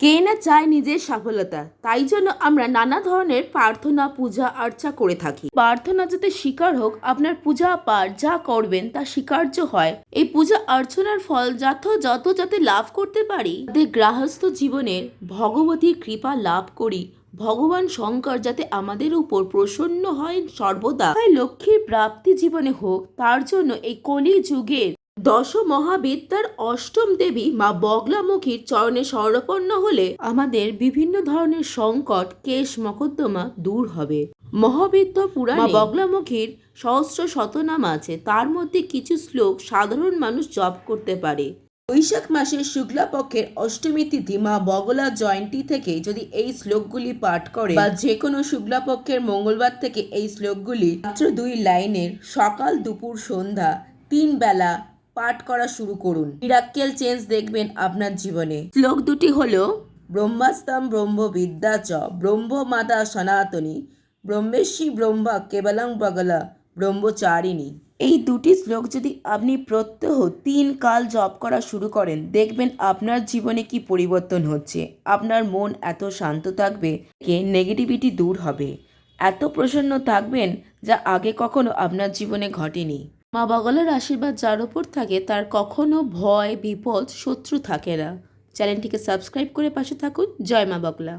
কে না চায় নিজের সফলতা? তাই জন্য আমরা নানা ধরনের প্রার্থনা, পূজা, আর্চা করে থাকি। প্রার্থনা যাতে স্বীকার হোক, আপনার পূজা পাঠ যা করবেন তা স্বীকার্য হয়। এই পূজা অর্চনার ফল যত যত যাতে লাভ করতে পারি তাদের গৃহস্থ জীবনের ভগবতীর কৃপা লাভ করি। ভগবান শঙ্কর যাতে আমাদের উপর প্রসন্ন হয় সর্বদা। লক্ষ্মীর প্রাপ্তি জীবনে হোক, তার জন্য এই কলি যুগের দশ মহাবিদ্যার অষ্টম দেবী মা বগলামুখীর চরণে স্বর্ণপন্ন হলে আমাদের বিভিন্ন ধরনের সংকট কেশ মকদ্দমা দূর হবে। মহাবিদ্যা পুরাণে বগলামুখীর সহস্র শতনাম আছে। তার মধ্যে কিছু শ্লোক সাধারণ মানুষ জপ করতে পারে। বৈশাখ মাসের শুক্লা পক্ষের অষ্টমী তিথি মা বগলা জয়ন্তী থেকে যদি এই শ্লোকগুলি পাঠ করে বা যে কোনো শুক্লা পক্ষের মঙ্গলবার থেকে এই শ্লোকগুলি মাত্র দুই লাইনের সকাল দুপুর সন্ধ্যা তিন বেলা পাঠ করা শুরু করুন। মিরাক্কেল চেঞ্জ দেখবেন আপনার জীবনে। শ্লোক দুটি হলো, ব্রহ্মাস্তম ব্রহ্ম বিদ্যা চ, ব্রহ্ম মাতা সনাতনী ব্রহ্মেশ্বী ব্রহ্মা কেবলং বগলা, ব্রহ্মচারিণী। এই দুটি শ্লোক যদি আপনি প্রত্যহ তিন কাল জপ করা শুরু করেন, দেখবেন আপনার জীবনে কি পরিবর্তন হচ্ছে। আপনার মন এত শান্ত থাকবে, কে নেগেটিভিটি দূর হবে। এত প্রসন্ন থাকবেন যা আগে কখনো আপনার জীবনে ঘটেনি। মা বগলার আশীর্বাদ যার ওপর থাকে, তার কখনো ভয়, বিপদ, শত্রু থাকে না। চ্যানেলটিকে সাবস্ক্রাইব করে পাশে থাকুন জয় মা বগলা